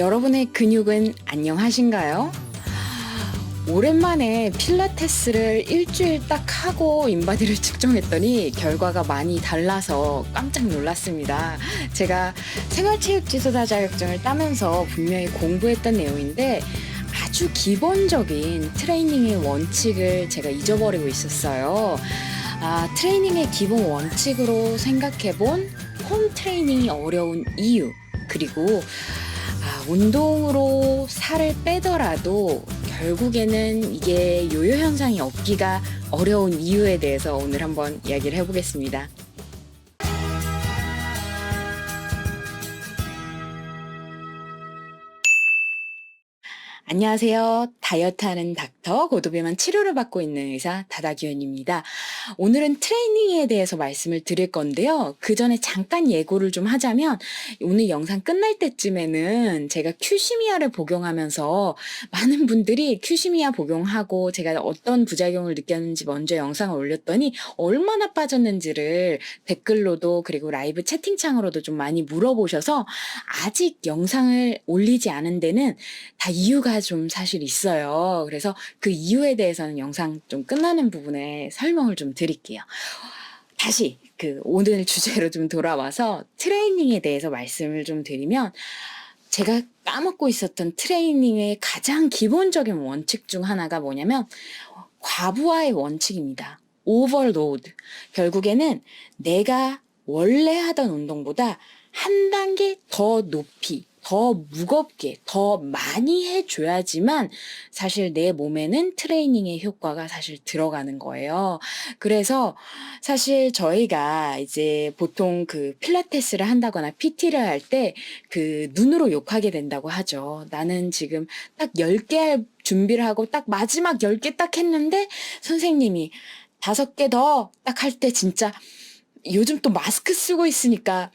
여러분의 근육은 안녕하신가요? 오랜만에 필라테스를 일주일 딱 하고 인바디를 측정했더니 결과가 많이 달라서 깜짝 놀랐습니다. 제가 생활체육 지도사 자격증을 따면서 분명히 공부했던 내용인데 아주 기본적인 트레이닝의 원칙을 제가 잊어버리고 있었어요. 아, 트레이닝의 기본 원칙으로 생각해본 홈 트레이닝이 어려운 이유, 그리고 아, 운동으로 살을 빼더라도 결국에는 이게 요요 현상이 없기가 어려운 이유에 대해서 오늘 한번 이야기를 해보겠습니다. 안녕하세요. 다이어트하는 닥터 고도비만 치료를 받고 있는 의사 다다기현입니다. 오늘은 트레이닝에 대해서 말씀을 드릴 건데요. 그 전에 잠깐 예고를 좀 하자면 오늘 영상 끝날 때쯤에는 제가 큐시미아를 복용하면서 많은 분들이 큐시미아 복용하고 제가 어떤 부작용을 느꼈는지 먼저 영상을 올렸더니 얼마나 빠졌는지를 댓글로도 그리고 라이브 채팅창으로도 좀 많이 물어보셔서 아직 영상을 올리지 않은 데는 다 이유가 좀 사실 있어요. 그래서 그 이유에 대해서는 영상 좀 끝나는 부분에 설명을 좀 드릴게요. 다시 그 오늘 주제로 좀 돌아와서 트레이닝에 대해서 말씀을 좀 드리면 제가 까먹고 있었던 트레이닝의 가장 기본적인 원칙 중 하나가 뭐냐면 과부하의 원칙입니다. 오버로드. 결국에는 내가 원래 하던 운동보다 한 단계 더 높이 더 무겁게, 더 많이 해줘야지만 사실 내 몸에는 트레이닝의 효과가 사실 들어가는 거예요. 그래서 사실 저희가 이제 보통 그 필라테스를 한다거나 PT를 할 때 그 눈으로 욕하게 된다고 하죠. 나는 지금 딱 10개 할 준비를 하고 딱 마지막 10개 딱 했는데 선생님이 다섯 개 더 딱 할 때 진짜 요즘 또 마스크 쓰고 있으니까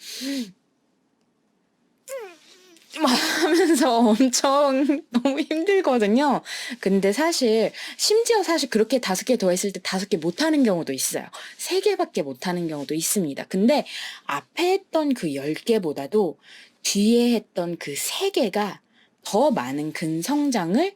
막 하면서 엄청 너무 힘들거든요. 근데 사실 심지어 사실 그렇게 다섯 개 더 했을 때 다섯 개 못하는 경우도 있어요. 세 개밖에 못하는 경우도 있습니다. 근데 앞에 했던 그 열 개보다도 뒤에 했던 그 세 개가 더 많은 근성장을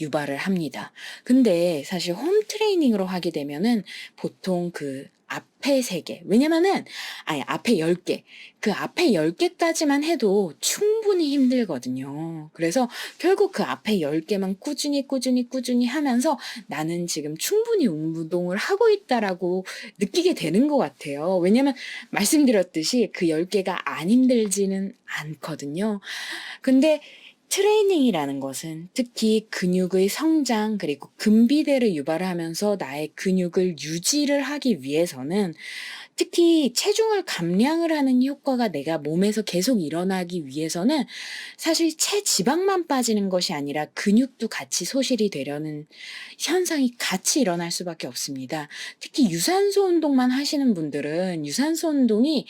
유발을 합니다. 근데 사실 홈 트레이닝으로 하게 되면은 보통 그 앞에 세 개. 왜냐면은, 아니, 앞에 열 개. 그 앞에 열 개까지만 해도 충분히 힘들거든요. 그래서 결국 그 앞에 열 개만 꾸준히, 꾸준히, 꾸준히 하면서 나는 지금 충분히 운동을 하고 있다라고 느끼게 되는 것 같아요. 왜냐면 말씀드렸듯이 그 열 개가 안 힘들지는 않거든요. 근데 트레이닝이라는 것은 특히 근육의 성장 그리고 근비대를 유발하면서 나의 근육을 유지를 하기 위해서는 특히 체중을 감량을 하는 효과가 내가 몸에서 계속 일어나기 위해서는 사실 체지방만 빠지는 것이 아니라 근육도 같이 소실이 되려는 현상이 같이 일어날 수밖에 없습니다. 특히 유산소 운동만 하시는 분들은 유산소 운동이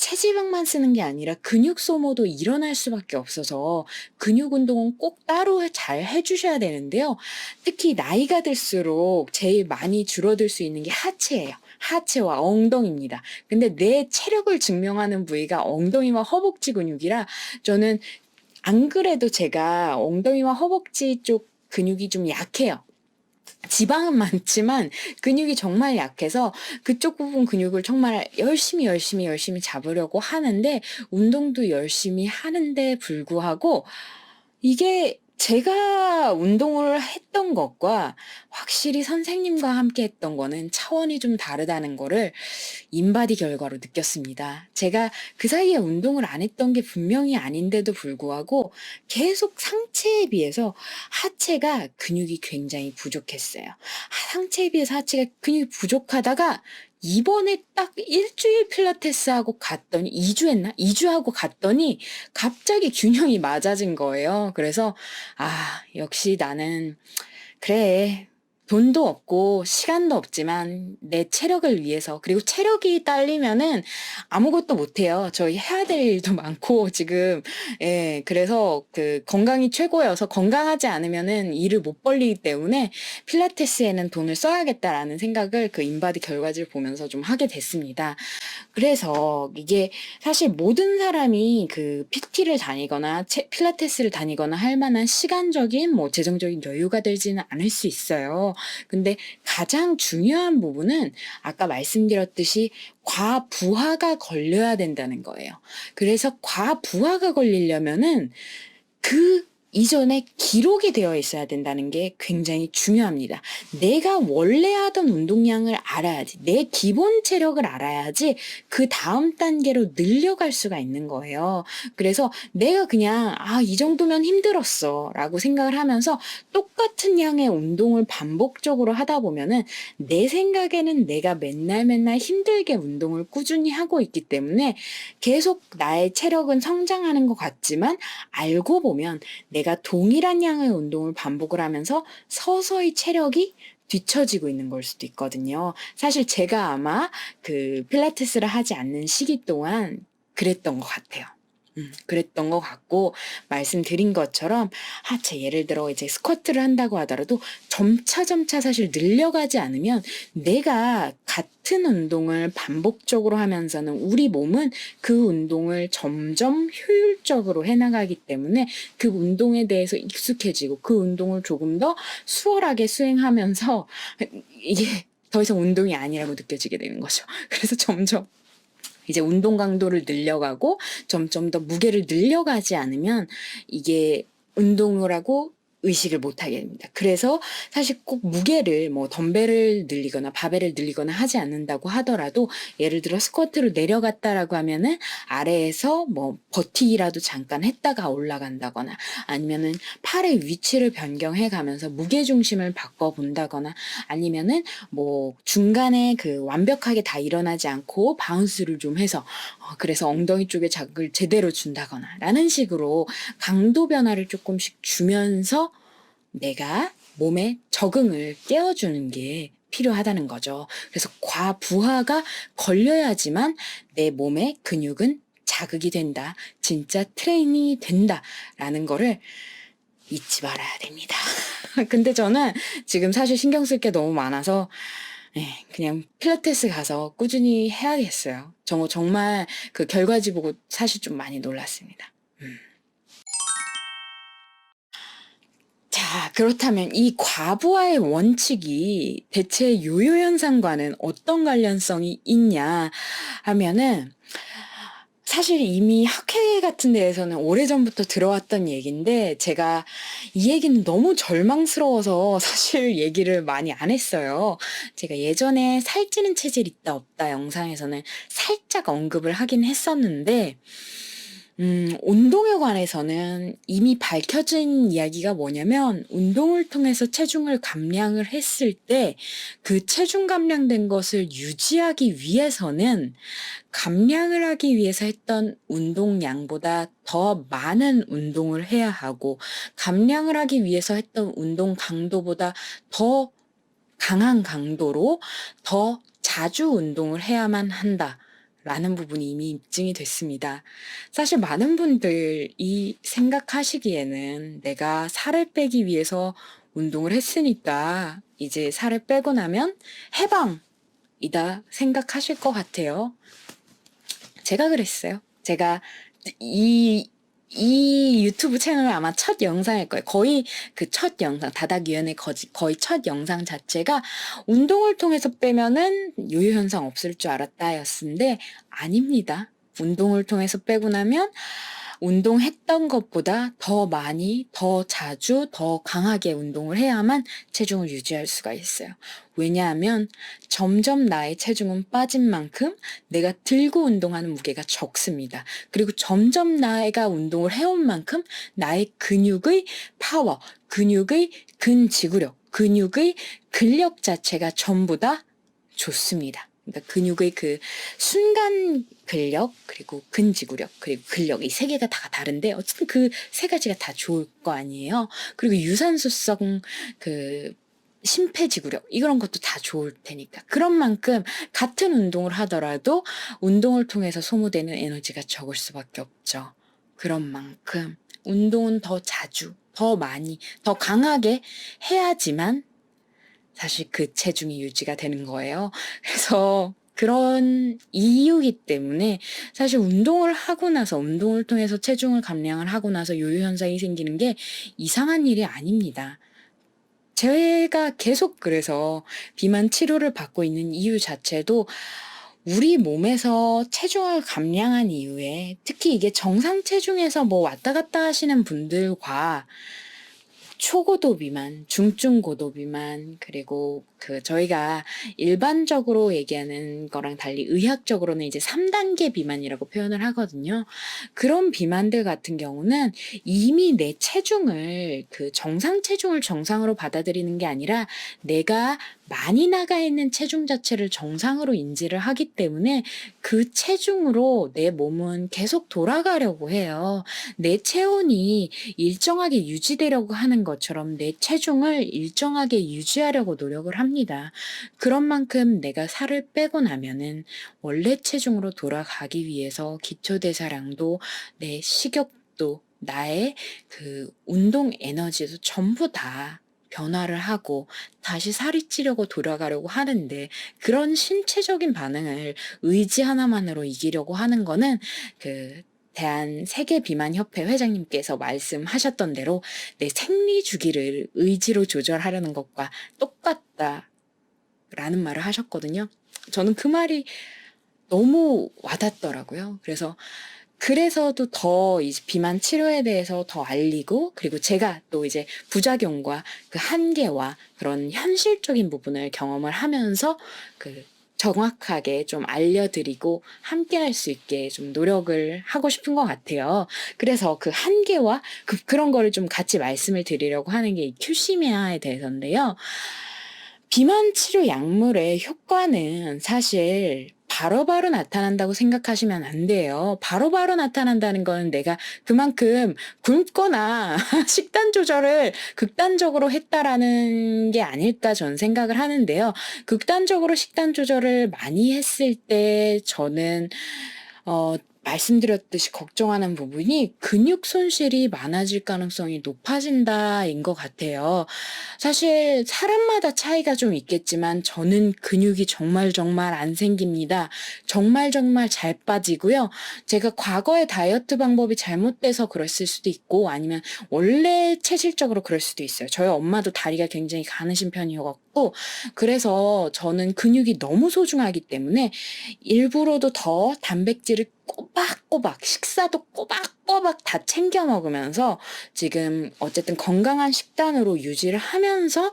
체지방만 쓰는 게 아니라 근육 소모도 일어날 수밖에 없어서 근육 운동은 꼭 따로 잘 해주셔야 되는데요. 특히 나이가 들수록 제일 많이 줄어들 수 있는 게 하체예요. 하체와 엉덩이입니다. 근데 내 체력을 증명하는 부위가 엉덩이와 허벅지 근육이라 저는 안 그래도 제가 엉덩이와 허벅지 쪽 근육이 좀 약해요. 지방은 많지만 근육이 정말 약해서 그쪽 부분 근육을 정말 열심히 열심히 열심히 잡으려고 하는데 운동도 열심히 하는데 불구하고 이게 제가 운동을 했던 것과 확실히 선생님과 함께 했던 거는 차원이 좀 다르다는 거를 인바디 결과로 느꼈습니다. 제가 그 사이에 운동을 안 했던 게 분명히 아닌데도 불구하고 계속 상체에 비해서 하체가 근육이 굉장히 부족했어요. 상체에 비해서 하체가 근육이 부족하다가 이번에 딱 일주일 필라테스 하고 갔더니 2주 했나? 2주 하고 갔더니 갑자기 균형이 맞아진 거예요. 그래서 아, 역시 나는 그래. 돈도 없고 시간도 없지만 내 체력을 위해서 그리고 체력이 딸리면은 아무것도 못해요. 저희 해야 될 일도 많고 지금 예 그래서 그 건강이 최고여서 건강하지 않으면은 일을 못 벌리기 때문에 필라테스에는 돈을 써야겠다라는 생각을 그 인바디 결과지를 보면서 좀 하게 됐습니다. 그래서 이게 사실 모든 사람이 그 PT를 다니거나 체- 필라테스를 다니거나 할 만한 시간적인 뭐 재정적인 여유가 되지는 않을 수 있어요. 근데 가장 중요한 부분은 아까 말씀드렸듯이 과부하가 걸려야 된다는 거예요. 그래서 과부하가 걸리려면은 그 이전에 기록이 되어 있어야 된다는 게 굉장히 중요합니다. 내가 원래 하던 운동량을 알아야지, 내 기본 체력을 알아야지 그 다음 단계로 늘려갈 수가 있는 거예요. 그래서 내가 그냥, 아, 이 정도면 힘들었어. 라고 생각을 하면서 똑같은 양의 운동을 반복적으로 하다 보면은 내 생각에는 내가 맨날 맨날 힘들게 운동을 꾸준히 하고 있기 때문에 계속 나의 체력은 성장하는 것 같지만 알고 보면 내가 동일한 양의 운동을 반복을 하면서 서서히 체력이 뒤처지고 있는 걸 수도 있거든요. 사실 제가 아마 그 필라테스를 하지 않는 시기 동안 그랬던 것 같아요. 음, 그랬던 것 같고 말씀드린 것처럼 하체 예를 들어 이제 스쿼트를 한다고 하더라도 점차 점차 사실 늘려가지 않으면 내가 같은 운동을 반복적으로 하면서는 우리 몸은 그 운동을 점점 효율적으로 해나가기 때문에 그 운동에 대해서 익숙해지고 그 운동을 조금 더 수월하게 수행하면서 이게 더 이상 운동이 아니라고 느껴지게 되는 거죠. 그래서 점점 이제 운동 강도를 늘려가고 점점 더 무게를 늘려가지 않으면 이게 운동을 하고 의식을 못 하게 됩니다. 그래서 사실 꼭 무게를 뭐 덤벨을 늘리거나 바벨을 늘리거나 하지 않는다고 하더라도 예를 들어 스쿼트를 내려갔다라고 하면은 아래에서 뭐 버티기라도 잠깐 했다가 올라간다거나 아니면은 팔의 위치를 변경해 가면서 무게 중심을 바꿔 본다거나 아니면은 뭐 중간에 그 완벽하게 다 일어나지 않고 바운스를 좀 해서 어, 그래서 엉덩이 쪽에 자극을 제대로 준다거나 라는 식으로 강도 변화를 조금씩 주면서 내가 몸에 적응을 깨워주는 게 필요하다는 거죠. 그래서 과부하가 걸려야지만 내 몸의 근육은 자극이 된다. 진짜 트레이닝이 된다. 라는 거를 잊지 말아야 됩니다. 근데 저는 지금 사실 신경 쓸 게 너무 많아서 예, 그냥 필라테스 가서 꾸준히 해야겠어요. 저 정말 그 결과지 보고 사실 좀 많이 놀랐습니다. 음. 자, 그렇다면 이 과부하의 원칙이 대체 요요 현상과는 어떤 관련성이 있냐 하면은 사실 이미 학회 같은 데에서는 오래전부터 들어왔던 얘기인데 제가 이 얘기는 너무 절망스러워서 사실 얘기를 많이 안 했어요. 제가 예전에 살찌는 체질 있다 없다 영상에서는 살짝 언급을 하긴 했었는데 음, 운동에 관해서는 이미 밝혀진 이야기가 뭐냐면 운동을 통해서 체중을 감량을 했을 때 그 체중 감량된 것을 유지하기 위해서는 감량을 하기 위해서 했던 운동량보다 더 많은 운동을 해야 하고 감량을 하기 위해서 했던 운동 강도보다 더 강한 강도로 더 자주 운동을 해야만 한다. 라는 부분이 이미 입증이 됐습니다. 사실 많은 분들이 생각하시기에는 내가 살을 빼기 위해서 운동을 했으니까 이제 살을 빼고 나면 해방이다 생각하실 것 같아요. 제가 그랬어요. 제가 이, 이 유튜브 채널 아마 첫 영상일 거예요. 거의 그 첫 영상, 다닥위원회 거의 첫 영상 자체가 운동을 통해서 빼면은 요요 현상 없을 줄 알았다 였는데 아닙니다. 운동을 통해서 빼고 나면 운동했던 것보다 더 많이, 더 자주, 더 강하게 운동을 해야만 체중을 유지할 수가 있어요. 왜냐하면 점점 나의 체중은 빠진 만큼 내가 들고 운동하는 무게가 적습니다. 그리고 점점 나가 운동을 해온 만큼 나의 근육의 파워, 근육의 근지구력, 근육의 근력 자체가 전부 다 좋습니다. 그러니까 근육의 그 순간 근력 그리고 근지구력 그리고 근력 이 세 개가 다 다른데 어쨌든 그 세 가지가 다 좋을 거 아니에요. 그리고 유산소성 그 심폐지구력 이런 것도 다 좋을 테니까 그런 만큼 같은 운동을 하더라도 운동을 통해서 소모되는 에너지가 적을 수밖에 없죠. 그런 만큼 운동은 더 자주, 더 많이, 더 강하게 해야지만 사실 그 체중이 유지가 되는 거예요. 그래서 그런 이유기 때문에 사실 운동을 하고 나서 운동을 통해서 체중을 감량을 하고 나서 요요 현상이 생기는 게 이상한 일이 아닙니다. 제가 계속 그래서 비만 치료를 받고 있는 이유 자체도 우리 몸에서 체중을 감량한 이후에 특히 이게 정상 체중에서 뭐 왔다 갔다 하시는 분들과 초고도 비만, 중증 고도 비만, 그리고 그 저희가 일반적으로 얘기하는 거랑 달리 의학적으로는 이제 3단계 비만이라고 표현을 하거든요. 그런 비만들 같은 경우는 이미 내 체중을 그 정상 체중을 정상으로 받아들이는 게 아니라 내가 많이 나가 있는 체중 자체를 정상으로 인지를 하기 때문에 그 체중으로 내 몸은 계속 돌아가려고 해요. 내 체온이 일정하게 유지되려고 하는 것처럼 내 체중을 일정하게 유지하려고 노력을 합니다. 그런 만큼 내가 살을 빼고 나면은 원래 체중으로 돌아가기 위해서 기초대사량도 내 식욕도 나의 그 운동 에너지도 전부 다 변화를 하고 다시 살이 찌려고 돌아가려고 하는데 그런 신체적인 반응을 의지 하나만으로 이기려고 하는 거는 그 대한 세계 비만 협회 회장님께서 말씀하셨던 대로 내 생리 주기를 의지로 조절하려는 것과 똑같다라는 말을 하셨거든요. 저는 그 말이 너무 와닿더라고요. 그래서 그래서도 더 이제 비만 치료에 대해서 더 알리고 그리고 제가 또 이제 부작용과 그 한계와 그런 현실적인 부분을 경험을 하면서 그 정확하게 좀 알려드리고 함께 할 수 있게 좀 노력을 하고 싶은 것 같아요. 그래서 그 한계와 그, 그런 거를 좀 같이 말씀을 드리려고 하는 게 이 큐시미아에 대해서인데요. 비만 치료 약물의 효과는 사실 바로바로 나타난다고 생각하시면 안 돼요. 바로바로 나타난다는 건 내가 그만큼 굶거나 식단 조절을 극단적으로 했다라는 게 아닐까 저는 생각을 하는데요. 극단적으로 식단 조절을 많이 했을 때 저는 어, 말씀드렸듯이 걱정하는 부분이 근육 손실이 많아질 가능성이 높아진다인 것 같아요. 사실 사람마다 차이가 좀 있겠지만 저는 근육이 정말 정말 안 생깁니다. 정말 정말 잘 빠지고요. 제가 과거의 다이어트 방법이 잘못돼서 그랬을 수도 있고 아니면 원래 체질적으로 그럴 수도 있어요. 저희 엄마도 다리가 굉장히 가느신 편이어갖고 그래서 저는 근육이 너무 소중하기 때문에 일부러도 더 단백질을 꼬박꼬박 식사도 꼬박꼬박 다 챙겨 먹으면서 지금 어쨌든 건강한 식단으로 유지를 하면서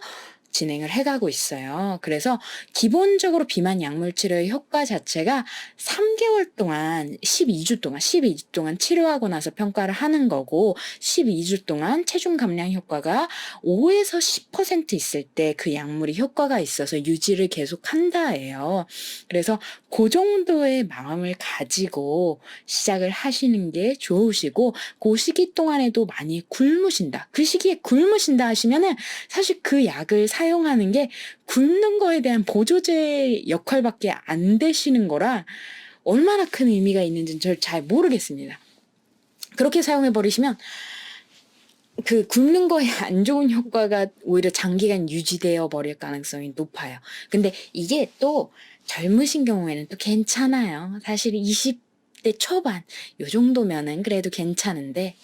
진행을 해가고 있어요. 그래서 기본적으로 비만 약물 치료의 효과 자체가 3개월 동안 12주 동안 12주 동안 치료하고 나서 평가를 하는 거고 12주 동안 체중 감량 효과가 5에서 10% 있을 때 그 약물이 효과가 있어서 유지를 계속 한다예요. 그래서 그 정도의 마음을 가지고 시작을 하시는 게 좋으시고 그 시기 동안에도 많이 굶으신다. 그 시기에 굶으신다 하시면은 사실 그 약을 사 용하는 게 굶는 거에 대한 보조제 역할밖에 안 되시는 거라 얼마나 큰 의미가 있는지는 절 잘 모르겠습니다. 그렇게 사용해 버리시면 그 굶는 거에 안 좋은 효과가 오히려 장기간 유지되어 버릴 가능성이 높아요. 근데 이게 또 젊으신 경우에는 또 괜찮아요. 사실 20대 초반 요 정도면은 그래도 괜찮은데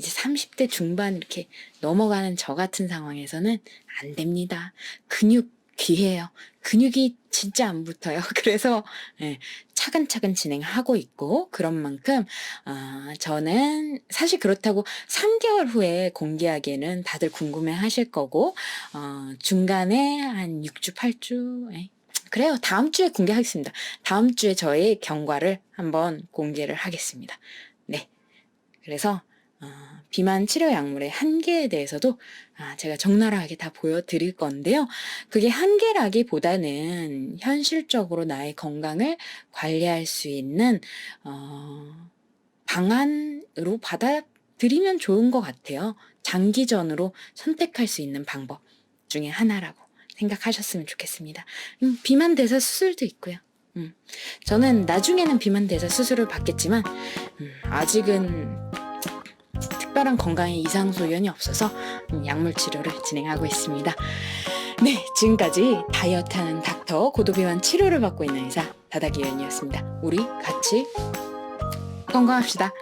이제 30대 중반 이렇게 넘어가는 저 같은 상황에서는 안 됩니다. 근육 귀해요. 근육이 진짜 안 붙어요. 그래서 예, 차근차근 진행하고 있고 그런 만큼 어, 저는 사실 그렇다고 3개월 후에 공개하기에는 다들 궁금해하실 거고 어, 중간에 한 6주, 8주 예. 그래요. 다음 주에 공개하겠습니다. 다음 주에 저의 경과를 한번 공개를 하겠습니다. 네. 그래서 어, 비만 치료 약물의 한계에 대해서도 아, 제가 적나라하게 다 보여드릴 건데요. 그게 한계라기보다는 현실적으로 나의 건강을 관리할 수 있는 어, 방안으로 받아들이면 좋은 것 같아요. 장기전으로 선택할 수 있는 방법. 중에 하나라고 생각하셨으면 좋겠습니다. 음, 비만 대사 수술도 있고요. 음, 저는 나중에는 비만 대사 수술을 받겠지만 음, 아직은 특별한 건강에 이상 소견이 없어서 음, 약물 치료를 진행하고 있습니다. 네, 지금까지 다이어트하는 닥터 고도비만 치료를 받고 있는 의사 다다기 연이었습니다. 우리 같이 건강합시다.